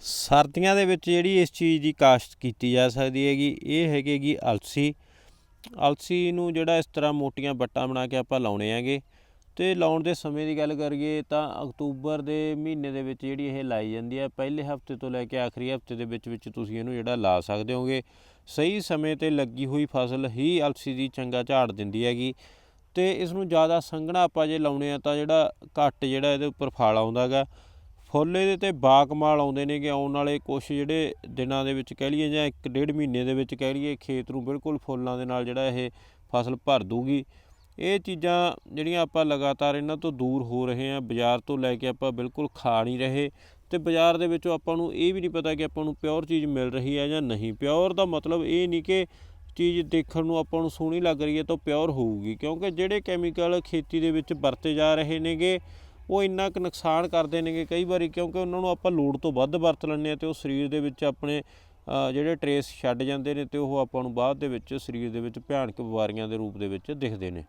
ਸਰਦੀਆਂ ਦੇ ਵਿੱਚ ਜਿਹੜੀ ਇਸ ਚੀਜ਼ ਦੀ ਕਾਸ਼ਤ ਕੀਤੀ ਜਾ ਸਕਦੀ ਹੈਗੀ, ਇਹ ਹੈਗੀ ਅਲਸੀ। ਅਲਸੀ ਨੂੰ ਜਿਹੜਾ ਇਸ ਤਰ੍ਹਾਂ ਮੋਟੀਆਂ ਵੱਟਾਂ ਬਣਾ ਕੇ ਆਪਾਂ ਲਾਉਣੇ ਹੈਗੇ। ਤੇ ਲਾਉਣ ਦੇ ਸਮੇਂ ਦੀ ਗੱਲ ਕਰੀਏ ਤਾਂ ਅਕਤੂਬਰ ਦੇ ਮਹੀਨੇ ਦੇ ਵਿੱਚ ਜਿਹੜੀ ਇਹ ਲਾਈ ਜਾਂਦੀ ਹੈ, ਪਹਿਲੇ ਹਫ਼ਤੇ ਤੋਂ ਲੈ ਕੇ ਆਖਰੀ ਹਫ਼ਤੇ ਦੇ ਵਿੱਚ ਵਿੱਚ ਤੁਸੀਂ ਇਹਨੂੰ ਜਿਹੜਾ ਲਾ ਸਕਦੇ ਹੋਗੇ। ਸਹੀ ਸਮੇਂ ਤੇ ਲੱਗੀ ਹੋਈ ਫਸਲ ਹੀ ਅਲਸੀ ਦੀ ਚੰਗਾ ਝਾੜ ਦਿੰਦੀ ਹੈਗੀ। ਤੇ ਇਸ ਨੂੰ ਜ਼ਿਆਦਾ ਸੰਘਣਾ ਆਪਾਂ ਜੇ ਲਾਉਣੇ ਆ ਤਾਂ ਜਿਹੜਾ ਘੱਟ ਜਿਹੜਾ ਇਹਦੇ ਉੱਪਰ ਫਲ ਆਉਂਦਾ ਗਾ ਫੁੱਲ ਇਹਦੇ ਤੇ ਬਾਕਮਾਲ ਆਉਂਦੇ ਨੇਗੇ, ਆਉਣ ਵਾਲੇ ਕੁਝ ਜਿਹੜੇ ਦਿਨਾਂ ਦੇ ਵਿੱਚ ਕਹਿ ਲਈਏ ਜਾਂ ਇੱਕ ਡੇਢ ਮਹੀਨੇ ਦੇ ਵਿੱਚ ਕਹਿ ਲਈਏ, ਖੇਤ ਨੂੰ ਬਿਲਕੁਲ ਫੁੱਲਾਂ ਦੇ ਨਾਲ ਜਿਹੜਾ ਇਹ ਫਸਲ ਭਰ ਦੂਗੀ ਇਹ ਚੀਜ਼ਾਂ ਜਿਹੜੀਆਂ ਆਪਾਂ ਲਗਾਤਾਰ ਇਹਨਾਂ ਤੋਂ ਦੂਰ ਹੋ ਰਹੇ ਹਾਂ, ਬਾਜ਼ਾਰ ਤੋਂ ਲੈ ਕੇ ਆਪਾਂ ਬਿਲਕੁਲ ਖਾ ਨਹੀਂ ਰਹੇ ਤੇ ਬਾਜ਼ਾਰ ਦੇ ਵਿੱਚੋਂ ਆਪਾਂ ਨੂੰ ਇਹ ਵੀ ਨਹੀਂ ਪਤਾ ਕਿ ਆਪਾਂ ਨੂੰ ਪਿਓਰ ਚੀਜ਼ ਮਿਲ ਰਹੀ ਹੈ ਜਾਂ ਨਹੀਂ। ਪਿਓਰ ਦਾ ਮਤਲਬ ਇਹ ਨਹੀਂ ਕਿ ਚੀਜ਼ ਦੇਖਣ ਨੂੰ ਆਪਾਂ ਨੂੰ ਸੋਹਣੀ ਲੱਗ ਰਹੀ ਹੈ ਤਾਂ ਪਿਓਰ ਹੋਊਗੀ, ਕਿਉਂਕਿ ਜਿਹੜੇ ਕੈਮੀਕਲ ਖੇਤੀ ਦੇ ਵਿੱਚ ਵਰਤੇ ਜਾ ਰਹੇ ਨੇਗੇ ਉਹ ਇੰਨਾ ਕੁ ਨੁਕਸਾਨ ਕਰਦੇ ਨੇਗੇ ਕਈ ਵਾਰੀ, ਕਿਉਂਕਿ ਉਹਨਾਂ ਨੂੰ ਆਪਾਂ ਲੋੜ ਤੋਂ ਵੱਧ ਵਰਤ ਲੈਂਦੇ ਆ ਤੇ ਉਹ ਸਰੀਰ ਦੇ ਵਿੱਚ ਆਪਣੇ ਜਿਹੜੇ ਟਰੇਸ ਛੱਡ ਜਾਂਦੇ ਨੇ ਤੇ ਉਹ ਆਪਾਂ ਨੂੰ ਬਾਅਦ ਦੇ ਵਿੱਚ ਸਰੀਰ ਦੇ ਵਿੱਚ ਭਿਆਨਕ ਬਿਮਾਰੀਆਂ ਦੇ ਰੂਪ ਦੇ ਵਿੱਚ ਦਿਖਦੇ ਨੇ।